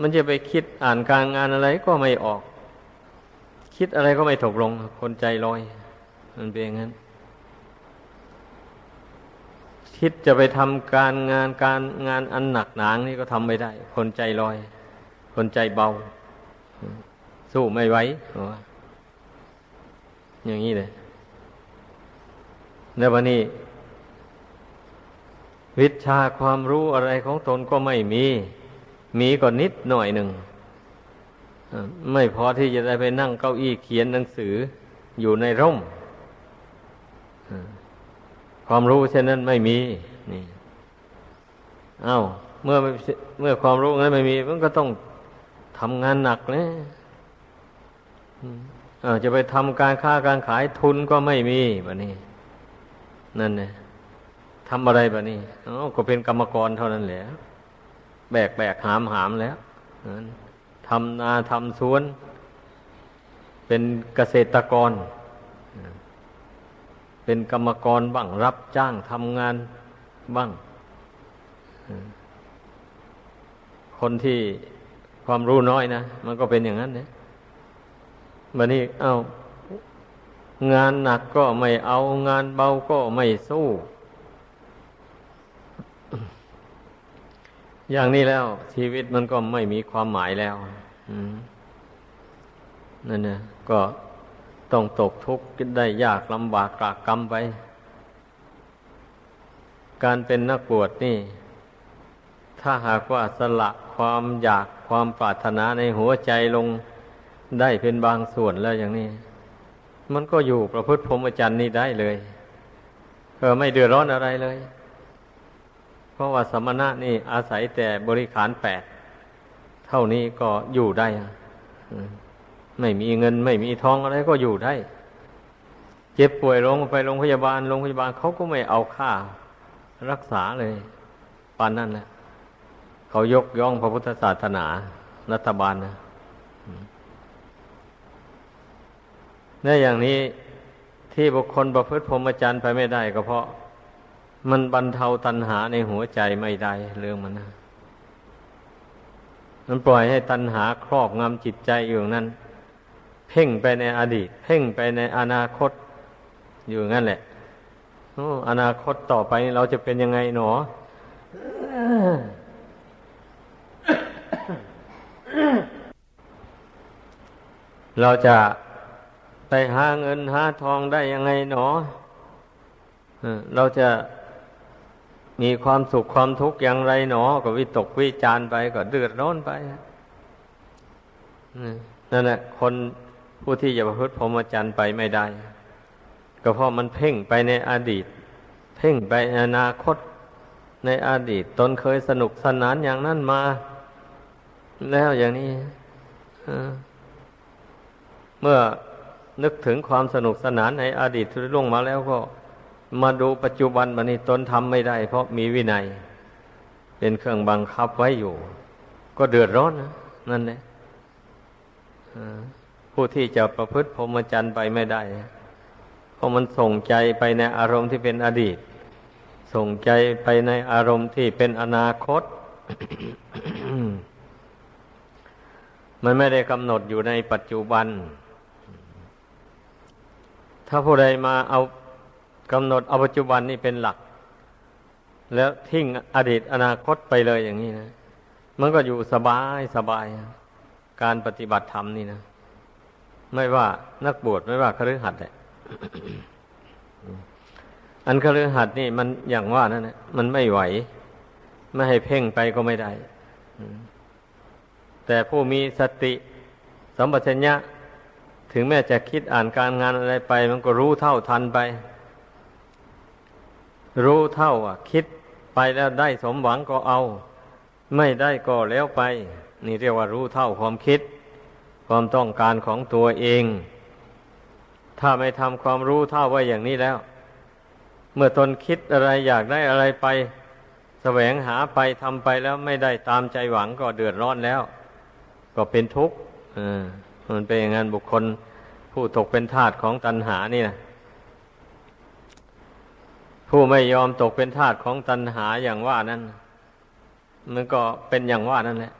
มันจะไปคิดอ่านการงานอะไรก็ไม่ออก คิดอะไรก็ไม่ถกลง คนใจลอย มันเป็นอย่างนั้น คิดจะไปทำการงานการงานอันหนักหนางนี่ก็ทำไม่ได้ คนใจลอย คนใจเบา สู้ไม่ไหวอย่างนี้เลยแล้ววันนี้ วิชาความรู้อะไรของตนก็ไม่มี มีก็นิดหน่อยหนึ่งไม่พอที่จะได้ไปนั่งเก้าอี้เขียนหนังสืออยู่ในร่มความรู้เช่นนั้นไม่มี นี่ เอา้า เมื่อเมื่อความรู้นั้นไม่มี มันก็ต้องทำงานหนักเลยจะไปทำการค้าการขายทุนก็ไม่มีแบบนี้ นั่นเนี่ยทำอะไรแบบนี้อ๋อก็เป็นกรรมกรเท่านั้นแหละ แบกแบกหามหามแล้วทำนาทำสวน เป็นเกษตรกร เป็นกรรมกรบ้างรับจ้างทำงานบ้าง คนที่ความรู้น้อยนะ มันก็เป็นอย่างนั้นเนี่ยบันนี้เอางานหนักก็ไม่เอางานเบาก็ไม่สู้ อย่างนี้แล้ว ชีวิตมันก็ไม่มีความหมายแล้วนั่นนะก็ต้องตกทุกข์ได้ยากลำบากกากกรรมไป การเป็นนักบวชนี่ ถ้าหากว่าสละความอยากความปรารถนาในหัวใจลงได้เป็นบางส่วนแล้วอย่างนี้ มันก็อยู่ประพฤติพรหมจรรย์นี้ได้เลยเออไม่เดือดร้อนอะไรเลย เพราะว่าสมณะนี่อาศัยแต่บริขารแปดเท่านี้ก็อยู่ได้ไม่มีเงินไม่มีทองอะไรก็อยู่ได้ เจ็บป่วยลงไปโรงพยาบาลโรงพยาบาลเขาก็ไม่เอาค่า รักษาเลยปานนั้นแหละเขายกย่องพระพุทธศาสนารัฐบาลนะในอย่างนี้ที่บุคคลประพฤติพรหมจรรย์ไปไม่ได้ก็เพราะ มันบรรเทาตัณหาในหัวใจไม่ได้เรื่องมันนะมันปล่อยให้ตัณหาครอบงำจิตใจอยู่นั้น เพ่งไปในอดีต เพ่งไปในอนาคตอยู่งั้นแหละอนาคตต่อไปเราจะเป็นยังไงหนอ เราจะไปหาเงินหาทองได้ยังไงหนอ เราจะ มีความสุขความทุกข์อย่างไรหนอ ก็วิตกวิจารไปก็เดือดร้อนไปนั่นแหละคนผู้ที่จะประพฤติพรหมจรรย์ไปไม่ได้ ก็เพราะมันเพ่งไปในอดีต เพ่งไปอนาคตในอดีต ตนเคยสนุกสนานอย่างนั้นมา แล้วอย่างนี้เมื่อนึกถึงความสนุกสนานในอดีตที่ล่วงมาแล้วก็ มาดูปัจจุบันบันนี้ตนทำไม่ได้ เพราะมีวินัย เป็นเครื่องบังคับไว้อยู่ ก็เดือดร้อนนะนั่นแหละผู้ที่จะประพฤติพรหมจรรย์ไปไม่ได้ เพราะมันส่งใจไปในอารมณ์ที่เป็นอดีต ส่งใจไปในอารมณ์ที่เป็นอนาคต มันไม่ได้กำหนดอยู่ในปัจจุบัน ถ้าผู้ใดมาเอา กำหนดเอาปัจจุบันนี่เป็นหลัก แล้วทิ้งอดีตอนาคตไปเลยอย่างนี้นะ มันก็อยู่สบายสบาย การปฏิบัติธรรมนี่นะ ไม่ว่านักบวชไม่ว่าคฤหัสถ์แหละอันคฤหัสถ์นี่มันอย่างว่านั่นนะมันไม่ไหว ไม่ให้เพ่งไปก็ไม่ได้ แต่ผู้มีสติสัมปชัญญะถึงแม้จะคิดอ่านการงานอะไรไป มันก็รู้เท่าทันไป รู้เท่าอะ คิดไปแล้วได้สมหวังก็เอา ไม่ได้ก็แล้วไป นี่เรียกว่ารู้เท่าความคิด ความต้องการของตัวเอง ถ้าไม่ทำความรู้เท่าไว้อย่างนี้แล้ว เมื่อตนคิดอะไรอยากได้อะไรไปแสวงหาไปทำไปแล้วไม่ได้ตามใจหวังก็เดือดร้อนแล้ว ก็เป็นทุกข์อ่ามันเป็นอย่างนั้นบุคคลผู้ตกเป็นทาสของตัณหานี่นะ ผู้ไม่ยอมตกเป็นทาสของตัณหาอย่างว่านั้น มันก็เป็นอย่างว่านั่นแหละ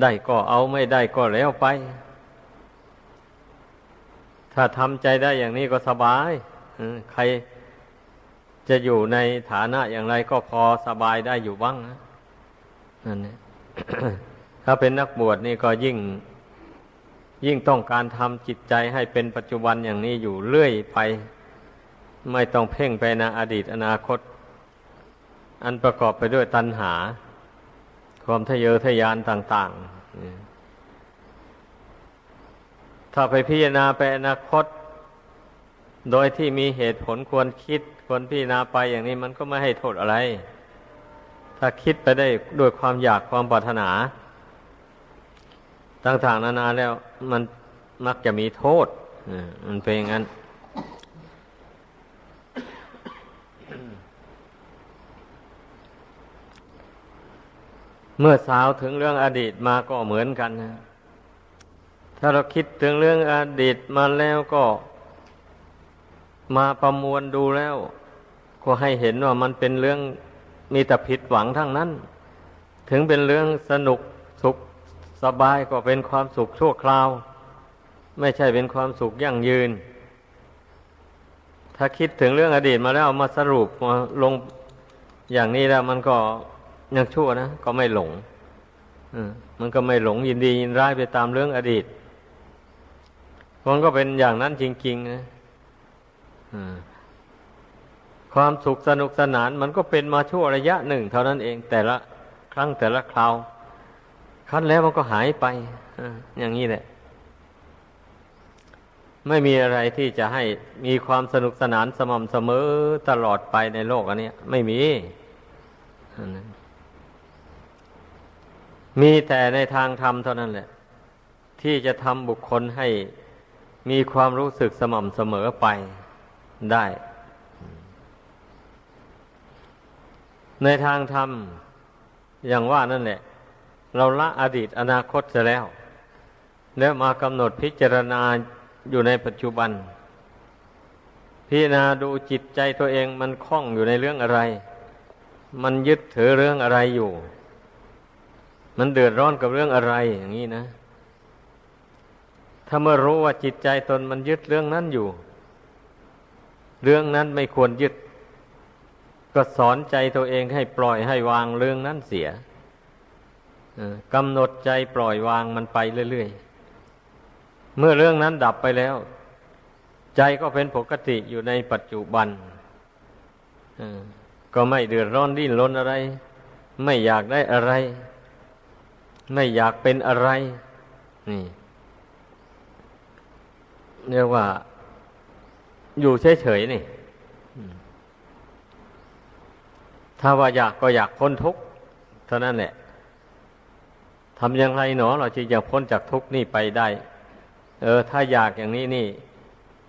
ได้ก็เอาไม่ได้ก็แล้วไป ถ้าทำใจได้อย่างนี้ก็สบายใครจะอยู่ในฐานะอย่างไรก็พอสบายได้อยู่บ้างนะนั่นเนี่ถ้าเป็นนักบวชนี่ก็ยิ่ง ยิ่งต้องการทำจิตใจให้เป็นปัจจุบันอย่างนี้อยู่เรื่อยไป ไม่ต้องเพ่งไปในอดีตอนาคต อันประกอบไปด้วยตัณหา ความทะเยอทะยานต่าง ๆ ถ้าไปพิจารณาไปอนาคต โดยที่มีเหตุผลควรคิดควรพิจารณาไปอย่างนี้มันก็ไม่ให้โทษอะไร ถ้าคิดไปได้ด้วยความอยากความปรารถนา ต่างๆนานาแล้วมันมักจะมีโทษมันเป็นอย่างนั้น มื่อสาวถึงเรื่องอดีตมาก็เหมือนกันนะ ถ้าเราคิดถึงเรื่องอดีตมาแล้วก็ มาประมวลดูแล้ว ก็ให้เห็นว่ามันเป็นเรื่องมีแต่ผิดหวังทั้งนั้น ถึงเป็นเรื่องสนุกสุขสบายก็เป็นความสุขชั่วคราว ไม่ใช่เป็นความสุขยั่งยืน ถ้าคิดถึงเรื่องอดีตมาแล้วมาสรุปมาลงอย่างนี้แล้วมันก็ ยังชั่วนะก็ไม่หลงมันก็ไม่หลงยินดียินร้ายไปตามเรื่องอดีตมันก็เป็นอย่างนั้นจริงๆนะความสุขสนุกสนาน มันก็เป็นมาชั่วระยะหนึ่ง เท่านั้นเองแต่ละครั้งแต่ละคราวคั้นแล้วมันก็หายไปอย่างนี้แหละ ไม่มีอะไรที่จะให้มีความสนุกสนานสม่ำเสมอตลอดไปในโลกอันนี้ไม่มี มีแต่ในทางธรรมเท่านั้นแหละ ที่จะทำบุคคลให้มีความรู้สึกสม่ำเสมอไปได้ ในทางธรรม อย่างว่านั่นแหละ เราละอดีตอนาคตเสียแล้ว แล้วมากำหนดพิจารณาอยู่ในปัจจุบัน พิจารณาดูจิตใจตัวเองมันคล้องอยู่ในเรื่องอะไร มันยึดถือเรื่องอะไรอยู่ มันเดือดร้อนกับเรื่องอะไรอย่างนี้นะ ถ้าเมื่อรู้ว่าจิตใจตนมันยึดเรื่องนั้นอยู่ เรื่องนั้นไม่ควรยึด ก็สอนใจตัวเองให้ปล่อยให้วางเรื่องนั้นเสียกำหนดใจปล่อยวางมันไปเรื่อยๆ เมื่อเรื่องนั้นดับไปแล้ว ใจก็เป็นปกติอยู่ในปัจจุบันก็ไม่เดือดร้อนดิ้นรนอะไร ไม่อยากได้อะไร ไม่อยากเป็นอะไร นี่เรียกว่า อยู่เฉยๆนี่ถ้าว่าอยากก็อยากพ้นทุกข์เท่านั้นแหละทำอย่างไรหนอ เราจึงจะพ้นจากทุกข์นี่ไปได้ เออ ถ้าอยากอย่างนี้นี่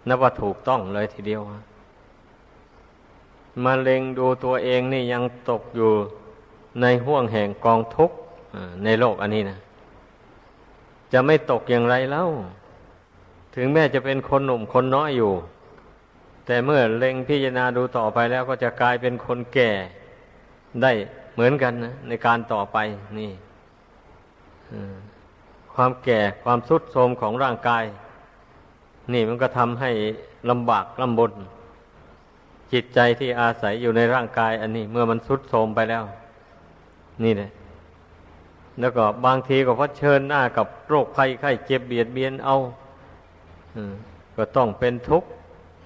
นับว่าถูกต้องเลยทีเดียวมาเล็งดูตัวเองนี่ยังตกอยู่ในห่วงแห่งกองทุกข์ ในโลกอันนี้นะจะไม่ตกอย่างไรแล้วถึงแม้จะเป็นคนหนุ่มคนน้อยอยู่ แต่เมื่อเล็งพิจารณาดูต่อไปแล้วก็จะกลายเป็นคนแก่ได้เหมือนกันนะในการต่อไปนี่ความแก่ความสุดโทรมของร่างกาย นี่มันก็ทำให้ลำบากลำบนจิตใจที่อาศัยอยู่ในร่างกาย อันนี้เมื่อมันสุดโทรมไปแล้ว นี่เลย แล้วก็บางทีก็เผชิญหน้ากับโรคภัยไข้เจ็บเบียดเบียนเอาก็ต้องเป็นทุกข์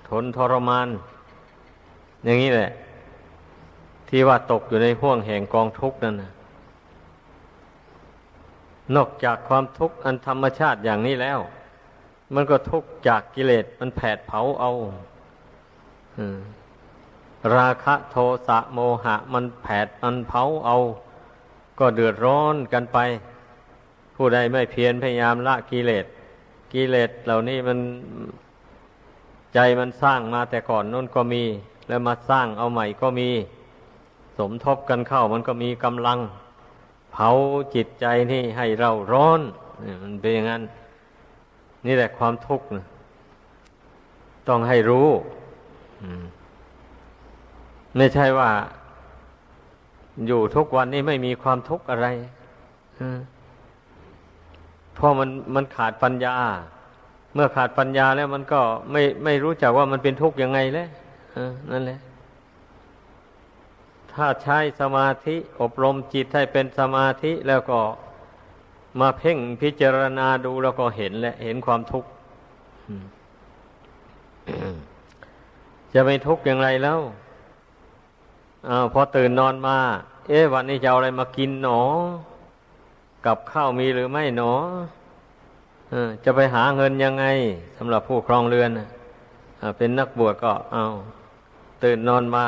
ทนทรมาน อย่างนี้แหละ ที่ว่าตกอยู่ในห่วงแห่งกองทุกข์นั่นนะนอกจากความทุกข์อันธรรมชาติอย่างนี้แล้ว มันก็ทุกข์จากกิเลสมันแผดเผาเอาราคะโทสะโมหะ มันแผดมันเผาเอา ก็เดือดร้อนกันไป ผู้ใดไม่เพียรพยายามละกิเลสกิเลสเหล่านี้มันใจมันสร้างมาแต่ก่อนนั่นก็มี แล้วมาสร้างเอาใหม่ก็มี สมทบกันเข้ามันก็มีกำลัง เผาจิตใจนี่ให้เราร้อนมันเป็นอย่างนั้น นี่แหละความทุกข์ต้องให้รู้ไม่ใช่ว่า อยู่ทุกวันนี้ไม่มีความทุกข์อะไรเพราะมันมันขาดปัญญา เมื่อขาดปัญญาแล้วมันก็ไม่ไม่รู้จักว่ามันเป็นทุกข์ยังไงเลยนั่นแหละ ถ้าใช้สมาธิอบรมจิตให้เป็นสมาธิแล้วก็มาเพ่งพิจารณาดูแล้วก็เห็นและ เห็นความทุกข์จะไม่ทุกข์อย่างไรแล้ว อพอตื่นนอนมา เอ๊ะวันนี้จะเอาอะไรมากินหนอ กับข้าวมีหรือไม่หนอจะไปหาเงินยังไงสำหรับผู้ครองเรือนเป็นนักบวชก็เอาตื่นนอนมา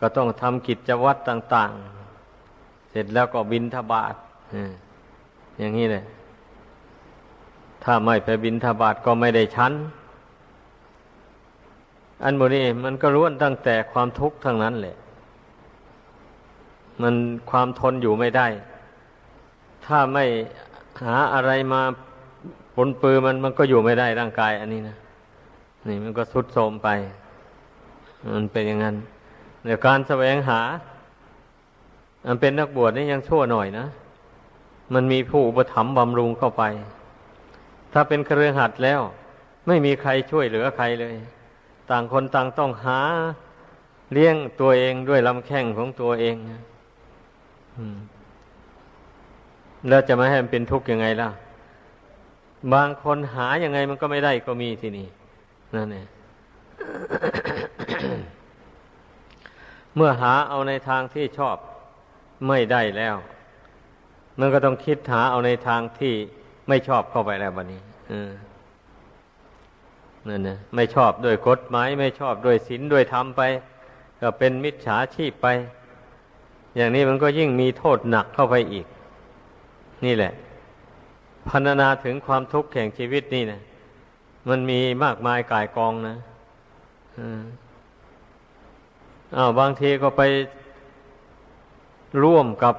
ก็ต้องทำกิจวัตรต่าง ๆ เสร็จแล้วก็บินทบาทอย่างนี้เลยถ้าไม่ไปบินทบาทก็ไม่ได้ชั้น อันโมนี้มันก็ล้วนตั้งแต่ความทุกข์ทั้งนั้นแหละ มันความทนอยู่ไม่ได้ ถ้าไม่หาอะไรมาปนปือมันมันก็อยู่ไม่ได้ร่างกาย อันนี้นะนี่มันก็สุดโทมไป มันเป็นอย่างนั้นในการแสวงหา มันเป็นนักบวชนี่ยังชั่วหน่อยนะ มันมีผู้อุปถัมภ์บำรุงเข้าไป ถ้าเป็นเครือขัดแล้ว ไม่มีใครช่วยเหลือใครเลย ต่างคนต่างต้องหาเลี้ยงตัวเองด้วยลำแข้งของตัวเองแล้วจะม่ให้มันเป็นทุกข์ยังไงล่ะ บางคนหายังไงมันก็ไม่ได้ก็มีที่นี่นั่นเองเมื่อหาเอาในทางที่ชอบไม่ได้แล้ว มันก็ต้องคิดหาเอาในทางที่ไม่ชอบเข้าไปแล้วบันนี้ นั่นนะไม่ชอบด้วยกฎหมายไม่ชอบด้วยศีลด้วยธรรมไป ก็เป็นมิจฉาชีพไป อย่างนี้มันก็ยิ่งมีโทษหนักเข้าไปอีก นี่แหละพันนาถึงความทุกข์แห่งชีวิตนี่นะมันมีมากมายกายกองนะอ้าวบางทีก็ไปร่วมกับ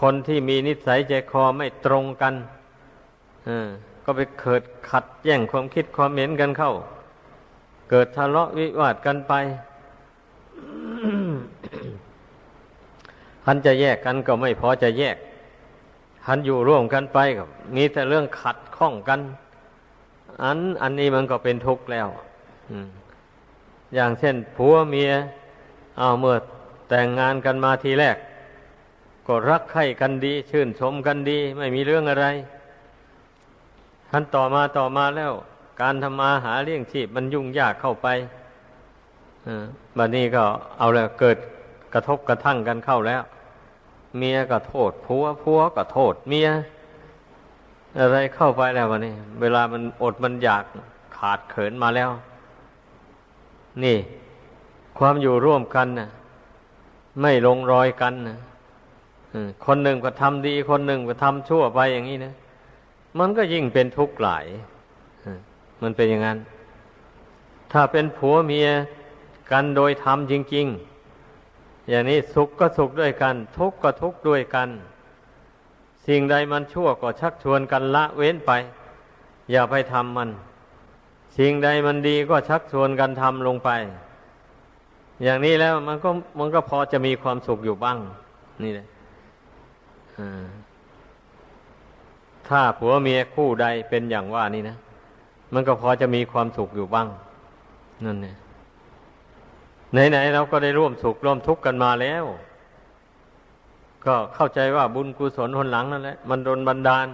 คนที่มีนิสัยใจคอไม่ตรงกัน ก็ไปเกิดขัดแย่งความคิดความเห็นกันเข้า เกิดทะเลาะวิวาทกันไปทันจะแยกกันก็ไม่พอจะแยกทันอยู่ร่วมกันไปก็มีแต่เรื่องขัดข้องกัน อันอันนี้มันก็เป็นทุกข์แล้วอย่างเช่นผัวเมีย เอาเมื่อแต่งงานกันมาทีแรก ก็รักใคร่กันดี ชื่นชมกันดี ไม่มีเรื่องอะไร ท่านต่อมาต่อมาแล้ว การทำมาหาเลี้ยงชีพมันยุ่งยากเข้าไปบัดนี้ก็เอาแล้วเกิดกระทบกระทั่งกันเข้าแล้ว เมียก็โทษผัวผัวก็โทษ เมีย อะไรเข้าไปแล้ววันนี้ เวลามันอดมันอยากขาดเขินมาแล้ว นี่ ความอยู่ร่วมกันนะไม่ลงรอยกันนะคนหนึ่งก็ทำดี คนหนึ่งก็ทำชั่วไปอย่างนี้นะ มันก็ยิ่งเป็นทุกข์หลาย มันเป็นอย่างนั้น ถ้าเป็นผัวเมียกันโดยธรรมจริง ๆ อย่างนี้สุขก็สุขด้วยกัน ทุกข์ก็ทุกข์ด้วยกัน สิ่งใดมันชั่วก็ชักชวนกันละเว้นไป อย่าไปทำมัน สิ่งใดมันดีก็ชักชวนกันทำลงไป อย่างนี้แล้วมันก็มันก็พอจะมีความสุขอยู่บ้าง นี่แหละ ถ้าผัวเมียคู่ใดเป็นอย่างว่านี่นะ มันก็พอจะมีความสุขอยู่บ้าง นั่นเนี่ยไหนๆเราก็ได้ร่วมสุขร่วมทุกข์กันมาแล้ว ก็เข้าใจว่าบุญกุศลหนหลังนั่นแหละมันโดนบันดาล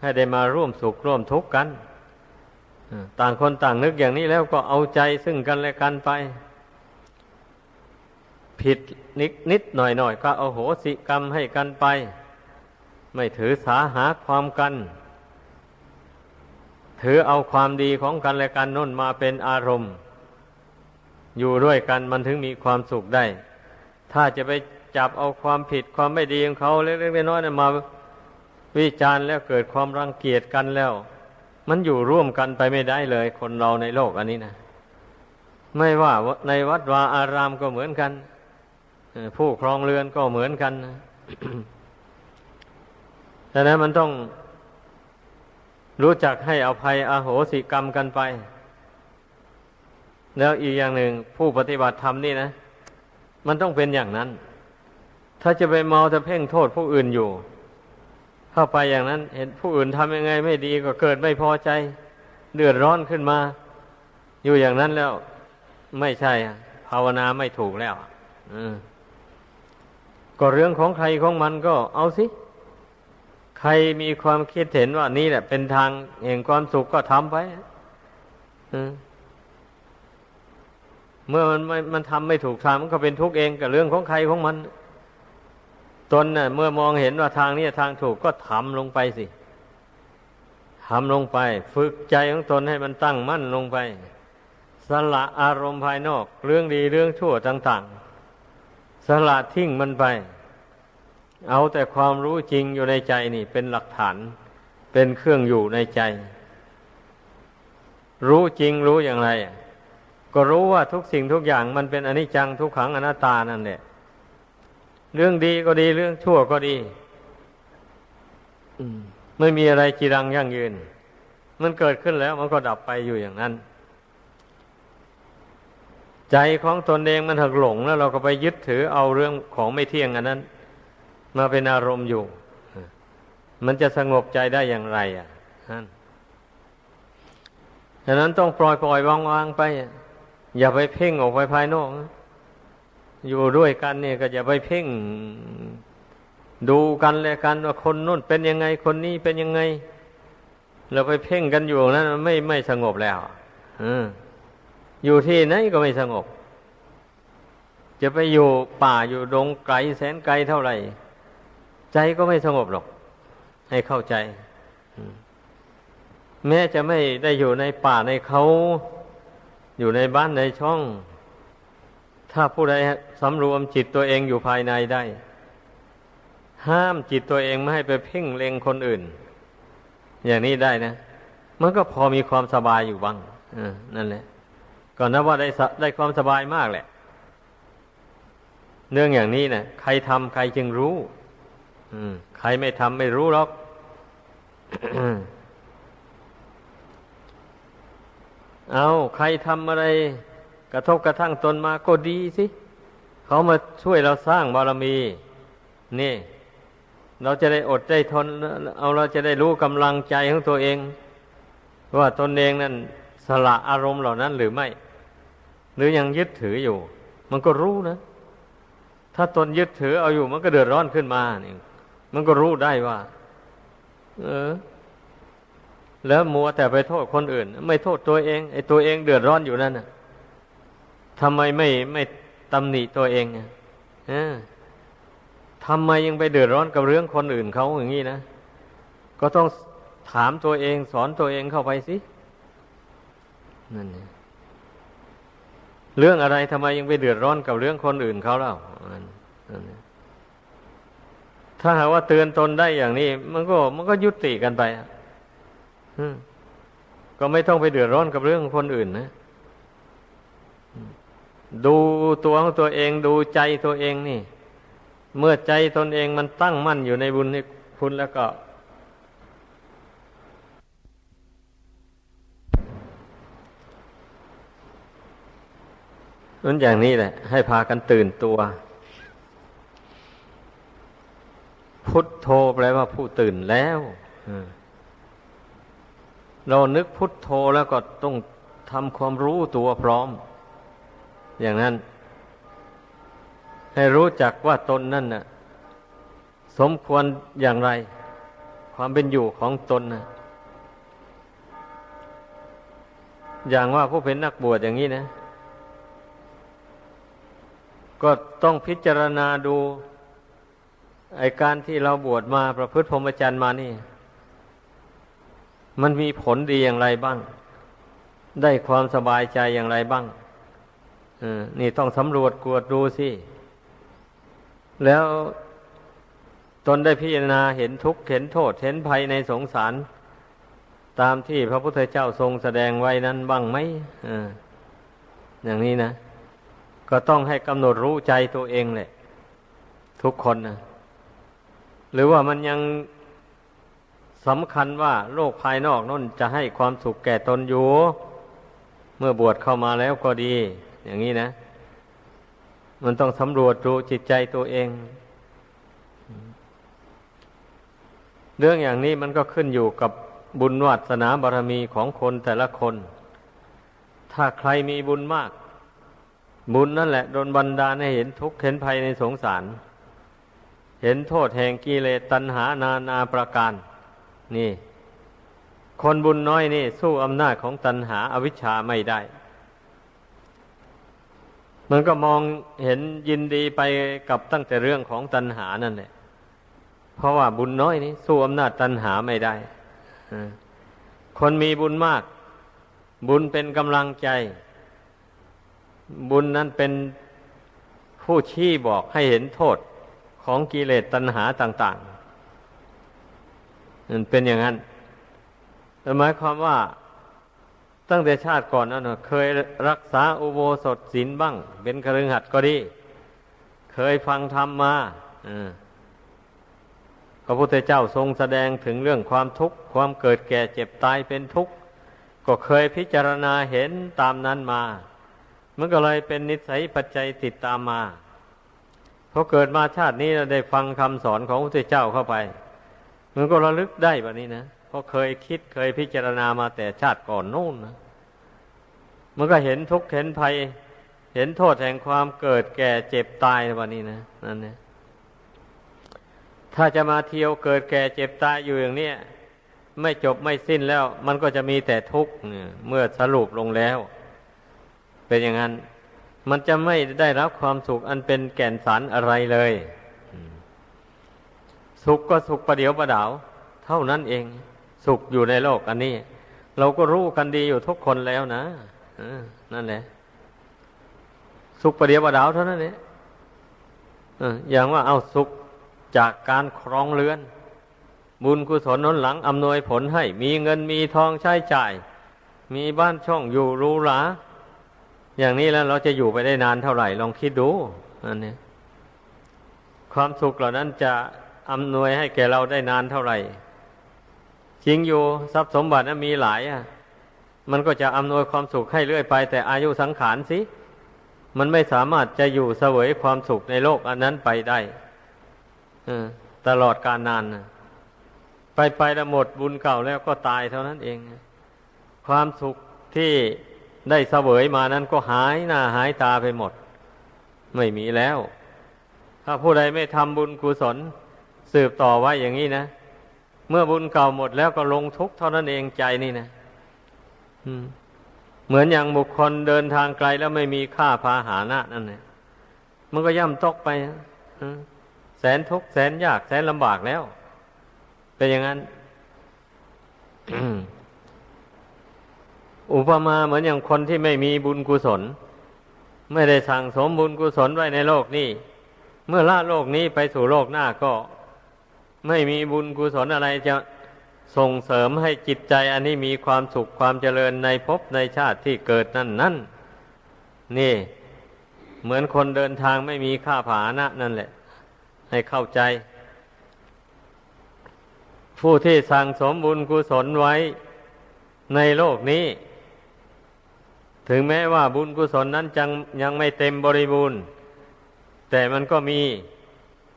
ให้ได้มาร่วมสุขร่วมทุกข์กันต่างคนต่างนึกอย่างนี้แล้วก็เอาใจซึ่งกันและกันไป ผิดนิดนิดหน่อยหน่อยก็เอาโหสิกรรมให้กันไป ไม่ถือสาหาความกัน ถือเอาความดีของกันและกันน้นมาเป็นอารมณ์ อยู่ด้วยกันมันถึงมีความสุขได้ ถ้าจะไปจับเอาความผิดความไม่ดีของเขาเล็กๆน้อยๆมาวิจารณ์แล้วเกิดความรังเกียจกันแล้ว มันอยู่ร่วมกันไปไม่ได้เลย คนเราในโลกอันนี้นะไม่ว่าในวัดวาอารามก็เหมือนกันผู้ครองเรือนก็เหมือนกันนะ ดังนั้นมันต้องรู้จักให้อภัยอโหสิกรรมกันไป แล้วอีกอย่างหนึ่งผู้ปฏิบัติธรรมนี่นะ มันต้องเป็นอย่างนั้น ถ้าจะไปเมาจะเพ่งโทษผู้อื่นอยู่ เข้าไปอย่างนั้น เห็นผู้อื่นทำยังไงไม่ดีก็เกิดไม่พอใจ เดือดร้อนขึ้นมา อยู่อย่างนั้นแล้ว ไม่ใช่ ภาวนาไม่ถูกแล้วอืก็เรื่องของใครของมันก็เอาสิ ใครมีความคิดเห็นว่านี่แหละ เป็นทางแห่งความสุขก็ทำไปเมื่อมันม่มันทำไม่ถูกทางมันก็เป็นทุกข์เองกับเรื่องของใครของมัน ตนน่ะ เมื่อมองเห็นว่าทางนี้ทางถูกก็ทำลงไปสิทำลงไป ฝึกใจของตนให้มันตั้งมั่นลงไป สละอารมณ์ภายนอก เรื่องดีเรื่องชั่วต่าง ๆ สละทิ้งมันไป เอาแต่ความรู้จริงอยู่ในใจนี่ เป็นหลักฐาน เป็นเครื่องอยู่ในใจ รู้จริงรู้อย่างไร ก็รู้ว่าทุกสิ่งทุกอย่างมันเป็นอนิจจังทุกขังอนัตตานั่นแหละเรื่องดีก็ดีเรื่องชั่วก็ดีไม่มีอะไรจีรังยั่งยืน มันเกิดขึ้นแล้วมันก็ดับไปอยู่อย่างนั้น ใจของตนเองมันถักหลงแล้วเราก็ไปยึดถือเอาเรื่องของไม่เที่ยงอันนั้น มาเป็นอารมณ์อยู่ มันจะสงบใจได้อย่างไร อะนั่นฉะนั้นต้องปล่อยปล่อยวางวางไป อย่าไปเพ่งออกไปภายนอก อยู่ด้วยกันเนี่ยก็อย่าไปเพ่ง ดูกันเลยกันว่าคนนู้นเป็นยังไงคนนี้เป็นยังไง เราไปเพ่งกันอยู่นั้นไม่ไม่สงบแล้วออยู่ที่ไหนก็ไม่สงบ จะไปอยู่ป่าอยู่ดงไกลแสนไกลเท่าไหร่ ใจก็ไม่สงบหรอก ให้เข้าใจ แม้จะไม่ได้อยู่ในป่าในเขาอยู่ในบ้านในช่อง ถ้าผู้ใดสำรวมจิตตัวเองอยู่ภายในได้ ห้ามจิตตัวเองไม่ให้ไปเพ่งเล็งคนอื่น อย่างนี้ได้นะ มันก็พอมีความสบายอยู่บ้างนั่นแหละก่อนนะว่าได้ได้ความสบายมากแหละ เรื่องอย่างนี้นะใครทำใครจึงรู้ ใครไม่ทำไม่รู้หรอกเอาใครทำอะไร กระทบกระทั่งตนมาก็ดีสิเขามาช่วยเราสร้างบารมี นี่ เราจะได้อดได้ทน เอาเราจะได้รู้กำลังใจของตัวเอง ว่าตนเองนั้นสละอารมณ์เหล่านั้นหรือไม่ หรือยังยึดถืออยู่ มันก็รู้นะ ถ้าตนยึดถือเอาอยู่มันก็เดือดร้อนขึ้นมานี่ มันก็รู้ได้ว่า เออ แล้วมัวแต่ไปโทษคนอื่น ไม่โทษตัวเองไอ้ตัวเองเดือดร้อนอยู่นั่นน่ะทำไมไม่ไม่ตำหนิตัวเองอะทำไมยังไปเดือดร้อนกับเรื่องคนอื่นเขาอย่างนี้นะ ก็ต้องถามตัวเองสอนตัวเองเข้าไปสิ นั่นเนี่ยเรื่องอะไรทำไมยังไปเดือดร้อนกับเรื่องคนอื่นเขาเล่า ถ้าหากว่าเตือนตนได้อย่างนี้ มันก็มันก็ยุติกันไปก็ไม่ต้องไปเดือดร้อนกับเรื่องคนอื่นนะดูตัวของตัวเองดูใจตัวเองนี่ เมื่อใจตนเองมันตั้งมั่นอยู่ในบุญในคุณแล้วก็นั่นอย่างนี้แหละ ให้พากันตื่นตัว พุทโธแปลว่าผู้ตื่นแล้วเรานึกพุทโธแล้วก็ต้องทำความรู้ตัวพร้อม อย่างนั้น ให้รู้จักว่าตนนั่นน่ะ สมควรอย่างไร ความเป็นอยู่ของตนนะอย่างว่าผู้เป็นนักบวชอย่างนี้นะ ก็ต้องพิจารณาดู ไอการที่เราบวชมาประพฤติพรหมจรรย์มานี่ มันมีผลดีอย่างไรบ้าง ได้ความสบายใจอย่างไรบ้างอนี่ต้องสำรวจกวดดูสิ แล้วตนได้พิจารณาเห็นทุกข์เห็นโทษ เห็นภัยในสงสาร ตามที่พระพุทธเจ้าทรงแสดงไว้นั้นบ้างไหมออย่างนี้นะ ก็ต้องให้กำหนดรู้ใจตัวเองแหละทุกคนนะ หรือว่ามันยังสำคัญว่าโลกภายนอกนั่นจะให้ความสุขแก่ตนอยู่ เมื่อบวชเข้ามาแล้วก็ดี อย่างนี้นะ มันต้องสำรวจดูจิตใจตัวเอง เรื่องอย่างนี้มันก็ขึ้นอยู่กับบุญวัสนาบารมีของคนแต่ละคน ถ้าใครมีบุญมาก บุญนั่นแหละโดนบันดาลให้เห็นทุกข์เห็นภัยในสงสาร เห็นโทษแห่งกิเลสตัณหานานาประการ นี่ คนบุญน้อยนี่ สู้อำนาจของตัณหาอาวิชชาไม่ได้ มันก็มองเห็นยินดีไปกับตั้งแต่เรื่องของตัณหานั่นแหละเพราะว่าบุญน้อยนี่ สู้อำนาจตัณหาไม่ได้คนมีบุญมาก บุญเป็นกำลังใจ บุญนั้นเป็นผู้ชี้บอกให้เห็นโทษ ของกิเลสตัณหาต่างๆมันเป็นอย่างนั้นหมายความว่าตั้งแต่ชาติก่อนนั้นเคยรักษาอุโบสถศีลบ้าง เป็นกระลึงหัดก็ดี เคยฟังธรรมมาพระพุทธเจ้าทรงแสดงถึงเรื่องความทุกข์ ความเกิดแก่เจ็บตายเป็นทุกข์ ก็เคยพิจารณาเห็นตามนั้นมา มันก็เลยเป็นนิสัยปัจจัยติดตามมา พอเกิดมาชาตินี้เราได้ฟังคำสอนของพระพุทธเจ้าเข้าไป มันก็ระลึกได้แบบนี้นะเพราะเคยคิดเคยพิจารณามาแต่ชาติก่อนนู่นนะมันก็เห็นทุกข์เห็นภัย เห็นโทษแห่งความเกิดแก่เจ็บตายวันนี้นะนั่นเนี่ยถ้าจะมาเที่ยวเกิดแก่เจ็บตายอยู่อย่างเนี้ยไม่จบไม่สิ้นแล้ว มันก็จะมีแต่ทุกข์เมื่อสรุปลงแล้ว เป็นอย่างนั้น มันจะไม่ได้รับความสุขอันเป็นแก่นสารอะไรเลย สุขก็สุขประเดียวประดาว เท่านั้นเอง สุขอยู่ในโลกอันนี้ เราก็รู้กันดีอยู่ทุกคนแล้วนะนั่นแหละ สุขประเดียวประดาวเท่านั้นเองอย่างว่าเอาสุขจากการครองเรือน บุญกุศลน้นหลังอำนวยผลให้ มีเงินมีทองใช้จ่าย มีบ้านช่องอยู่รูหรา อย่างนี้แล้วเราจะอยู่ไปได้นานเท่าไหร่ ลองคิดดูอันนี้ความสุขเหล่านั้นจะอำนวยให้แก่เราได้นานเท่าไหร่จริงอยู่ทรัพย์สมบัติมีหลายอะ มันก็จะอำนวยความสุขให้เรื่อยไป แต่อายุสังขารสิ มันไม่สามารถจะอยู่เสวยความสุขในโลกอันนั้นไปได้ตลอดการนานนะไปไปแล้วหมดบุญเก่าแล้วก็ตายเท่านั้นเอง ความสุขที่ ได้เสวยมานั้นก็หายหน้าหายตาไปหมด ไม่มีแล้ว ถ้าผู้ใดไม่ทำบุญกุศล สืบต่อไว้อย่างนี้นะ เมื่อบุญเก่าหมดแล้วก็ลงทุกข์เท่านั้นเองใจนี่นะเหมือนอย่างบุคคลเดินทางไกลแล้วไม่มีค่าพาหานะนั่นเองมันก็ย่ำตกไปแสนทุกข์แสนยากแสนลำบากแล้ว เป็นอย่างนั้น อุปมาเหมือนอย่างคนที่ไม่มีบุญกุศล ไม่ได้สั่งสมบุญกุศลไว้ในโลกนี้ เมื่อละโลกนี้ไปสู่โลกหน้าก็ ไม่มีบุญกุศลอะไรจะส่งเสริมให้จิตใจอันนี้มีความสุขความเจริญในภพในชาติที่เกิดนั่นนั่นนี่ เหมือนคนเดินทางไม่มีค่าผานะนั่นแหละ ให้เข้าใจ ผู้ที่สั่งสมบุญกุศลไว้ในโลกนี้ ถึงแม้ว่าบุญกุศลนั้นจังยังไม่เต็มบริบูรณ์ แต่มันก็มี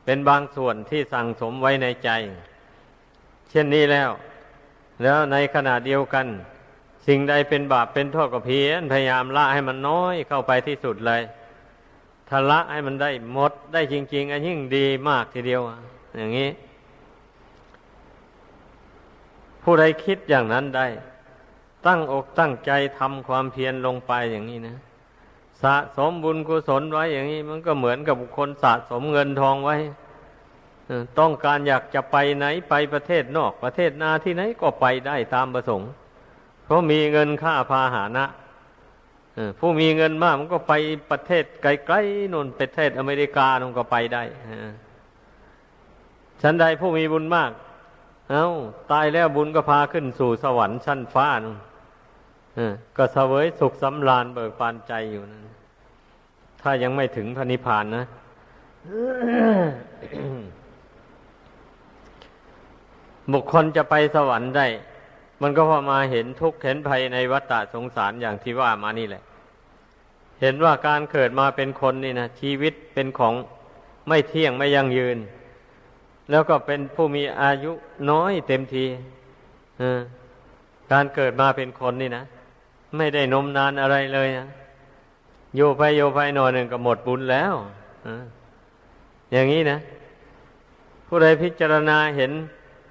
เป็นบางส่วนที่สั่งสมไว้ในใจ เช่นนี้แล้ว แล้วในขณะเดียวกัน สิ่งใดเป็นบาปเป็นโทษก็เพียรพยายามละให้มันน้อยเข้าไปที่สุดเลยทละให้มันได้หมดได้จริง ๆอันยิ่งดีมากทีเดียว อย่างนี้ ผู้ใดคิดอย่างนั้นได้ ตั้งอกตั้งใจทำความเพียรลงไปอย่างนี้นะ สะสมบุญกุศลไว้อย่างนี้ มันก็เหมือนกับบุคคลสะสมเงินทองไว้ต้องการอยากจะไปไหนไปประเทศนอกประเทศนาที่ไหนก็ไปได้ตามประสงค์ เพราะมีเงินค่าพาหานะผู้มีเงินมากมันก็ไปประเทศไกลๆนนประเทศอเมริกามันก็ไปได้ชั้นใดผู้มีบุญมาก เอา้าตายแล้วบุญก็พาขึ้นสู่สวรรค์ชั้นฟ้าน ก็เสวยสุขสำราญเบิกบานใจอยู่นั่นถ้ายังไม่ถึงพระนิพพานนะ บุคคลจะไปสวรรค์ได้ มันก็พอมาเห็นทุกข์เห็นภัยในวัฏฏะสงสารอย่างที่ว่ามานี่แหละ เห็นว่าการเกิดมาเป็นคนนี่นะชีวิตเป็นของไม่เที่ยงไม่ยั่งยืน แล้วก็เป็นผู้มีอายุน้อยเต็มทีการเกิดมาเป็นคนนี่นะ ไม่ได้นมนานอะไรเลยนะโยไปโยไปหน่อยหนึ่งก็หมดบุญแล้วอย่างนี้นะผู้ใดพิจารณาเห็น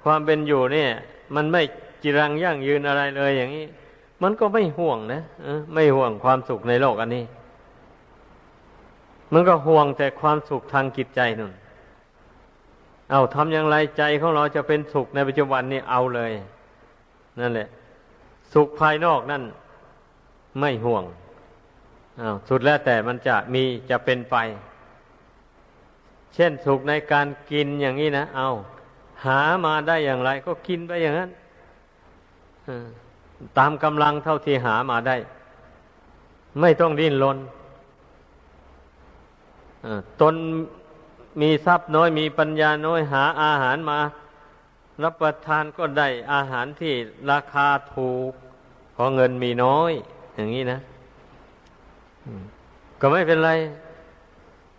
ความเป็นอยู่เนี่ย มันไม่จิรังยั่งยืนอะไรเลยอย่างนี้ มันก็ไม่ห่วงนะไม่ห่วงความสุขในโลกอันนี้ มันก็ห่วงแต่ความสุขทางจิตใจนั่นเอาทำอย่างไรใจของเราจะเป็นสุขในปัจจุบันนี้เอาเลย นั่นแหละ สุขภายนอกนั่น ไม่ห่วงอาสุดแล้วแต่มันจะมีจะเป็นไป เช่นสุขในการกินอย่างนี้นะเอาหามาได้อย่างไร ก็กินไปอย่างนั้นตามกำลังเท่าที่หามาได้ ไม่ต้องดิ้นรนตนมีทรัพย์น้อยมีปัญญาน้อยหาอาหารมา รับประทานก็ได้อาหารที่ราคาถูก เพราะเงินมีน้อย อย่างนี้นะก็ไม่เป็นไร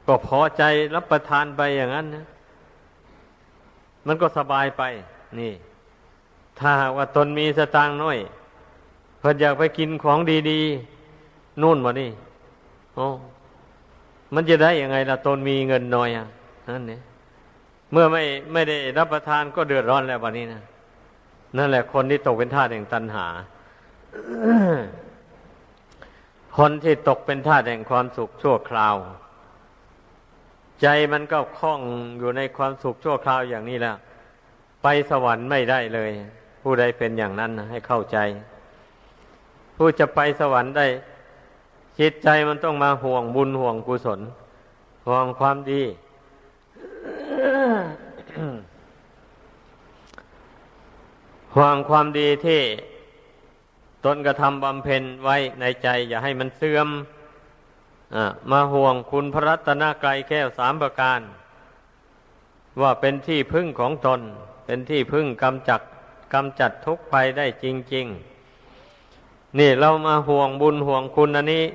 ก็พอใจรับประทานไปอย่างนั้นนะมันก็สบายไป นี่ ถ้าว่าตนมีสตางค์น้อยเพิ่นอยากไปกินของดีๆนู่นมานี่โอ้มันจะได้ยังไงล่ะตนมีเงินน้อยอะนั่นเนี่ยเมื่อไม่ไม่ได้รับประทานก็เดือดร้อนแล้ววันนี้นะนั่นแหละคนที่ตกเป็นทาสแห่งตัณหา คนที่ตกเป็นทาสแห่งความสุขชั่วคราว ใจมันก็คล้องอยู่ในความสุขชั่วคราวอย่างนี้แล้วไปสวรรค์ไม่ได้เลย ผู้ใดเป็นอย่างนั้นให้เข้าใจ ผู้จะไปสวรรค์ได้ จิตใจมันต้องมาห่วงบุญห่วงกุศล ห่วงความดี ห่วงความดีที่ ตนกระทำบำเพ็ญไว้ในใจ อย่าให้มันเสื่อมอมาห่วงคุณพระรัตนกรแก้วสามประการ ว่าเป็นที่พึ่งของตน เป็นที่พึ่งกำจัดกำจัดทุกภัยได้จริง ๆ นี่เรามาห่วงบุญห่วงคุณอันนี้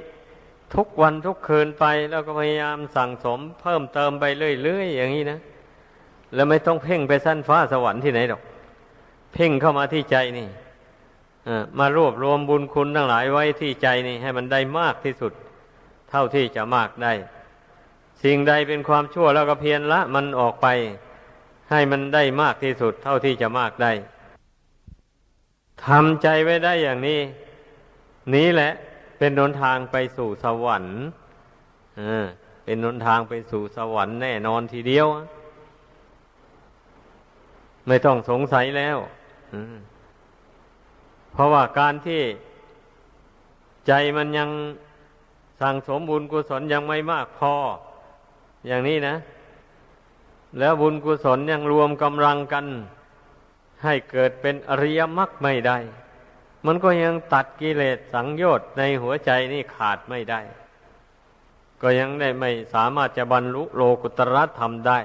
ทุกวันทุกคืนไปแล้วก็พยายามสั่งสมเพิ่มเติมไปเรื่อยๆอย่างนี้นะแล้วไม่ต้องเพ่งไปสั้นฟ้าสวรรค์ที่ไหนหรอก เพ่งเข้ามาที่ใจนี่ มารวบรวมบุญคุณทั้งหลายไว้ที่ใจนี่ให้มันได้มากที่สุด เท่าที่จะมากได้ สิ่งใดเป็นความชั่วแล้วก็เพียรละ มันออกไป ให้มันได้มากที่สุด เท่าที่จะมากได้ทำใจไว้ได้อย่างนี้ นี้แหละเป็นหนทางไปสู่สวรรค์เป็นหนทางไปสู่สวรรค์แน่นอนทีเดียว ไม่ต้องสงสัยแล้ว เพราะว่าการที่ใจมันยังสั่งสมบุญกุศลยังไม่มากพอ อย่างนี้นะ แล้วบุญกุศลยังรวมกำลังกัน ให้เกิดเป็นอริยมรรคไม่ได้ มันก็ยังตัดกิเลสสังโยชน์ในหัวใจนี่ขาดไม่ได้ ก็ยังได้ไม่สามารถจะบรรลุโลกุตระธรรมได้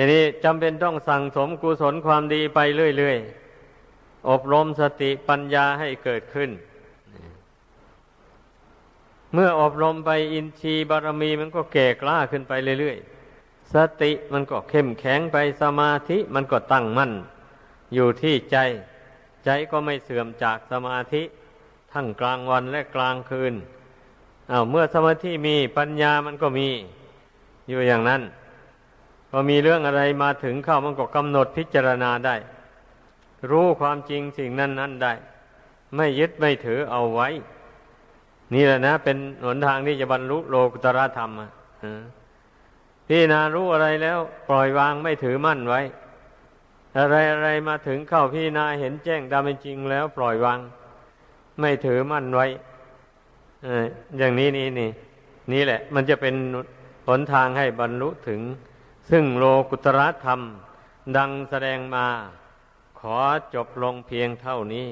ทีนี้จำเป็นต้องสั่งสมกุศลความดีไปเรื่อยๆ อบรมสติปัญญาให้เกิดขึ้น เมื่ออบรมไปอินทรีย์บารมีมันก็แก่กล้าขึ้นไปเรื่อยๆ สติมันก็เข้มแข็งไปสมาธิมันก็ตั้งมั่น อยู่ที่ใจ ใจก็ไม่เสื่อมจากสมาธิ ทั้งกลางวันและกลางคืนอา้าวเมื่อสมาธิมีปัญญามันก็มี อยู่อย่างนั้น พอมีเรื่องอะไรมาถึงเข้ามันก็กำหนดพิจารณาได้ รู้ความจริงสิ่งนั้นนั้นได้ ไม่ยึดไม่ถือเอาไว้ นี่แหละนะ เป็นหนทางที่จะบรรลุโลกุตระธรรมอะพี่นารู้อะไรแล้ว ปล่อยวางไม่ถือมั่นไว้ อะไรอะไรมาถึงเข้าพี่นาเห็นแจ้งดำเป็นจริงแล้ว ปล่อยวาง ไม่ถือมั่นไว้อย่างนี้นี่นี่นี่แหละ มันจะเป็นหนทางให้บรรลุถึง ซึ่งโลกุตระธรรมดังแสดงมา ขอจบลงเพียงเท่านี้